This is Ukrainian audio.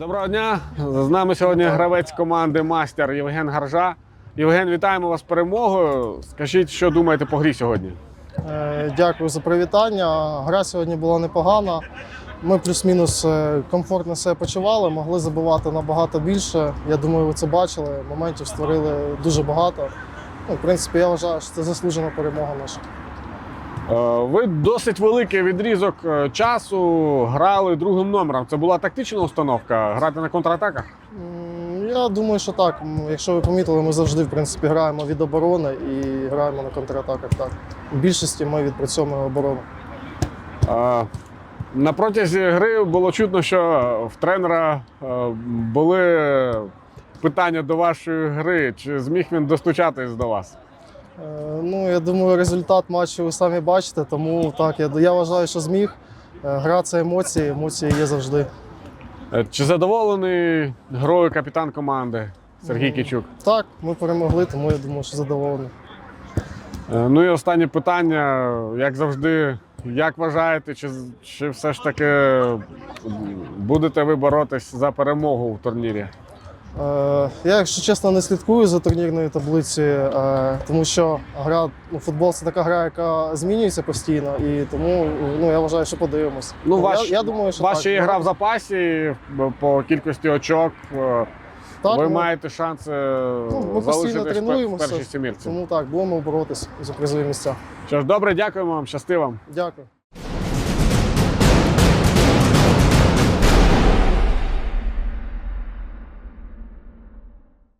Доброго дня. З нами сьогодні гравець команди Мастер Євген Гаржа. Євген, вітаємо вас з перемогою. Скажіть, що думаєте по грі сьогодні? Е, Дякую за привітання. Гра сьогодні була непогана. Ми плюс-мінус е, комфортно себе почували, могли забивати набагато більше. Я думаю, ви це бачили. Моментів створили дуже багато. Ну, в принципі, я вважаю, що це заслужена перемога наша. Е, Ви досить великий відрізок е, часу грали другим номером. Це була тактична установка грати на контратаках? Я думаю, що так. Якщо ви помітили, ми завжди в принципі граємо від оборони і граємо на контратаках. Так. В більшості ми відпрацьовуємо оборону. Е, На протязі гри було чутно, що в тренера були питання до вашої гри. Чи зміг він достучатись до вас? Е, Ну, я думаю, результат матчу ви самі бачите, тому так, я, я вважаю, що зміг. Е, Гра це емоції, емоції є завжди. Е, Чи задоволений грою капітан команди Сергій. Кічук? Так, ми перемогли, тому я думаю, що задоволений. Ну і останнє питання, як завжди, як вважаєте, чи, чи все ж таки будете ви боротись за перемогу в турнірі? Е, Я, якщо чесно, не слідкую за турнірною таблицею, е, тому що гра, ну, футбол це така гра, яка змінюється постійно, і тому ну, я вважаю, що подивимось. Ну, я, ваш, я думаю, що ваш так. гра в запасі по кількості очок. е, Так, ви ну, маєте шанс е, Ну, ми постійно в тренуємося, першій сімірці. Тому так, будемо боротись за призові місця. Що ж, добре, дякуємо вам, щасти вам. Дякую.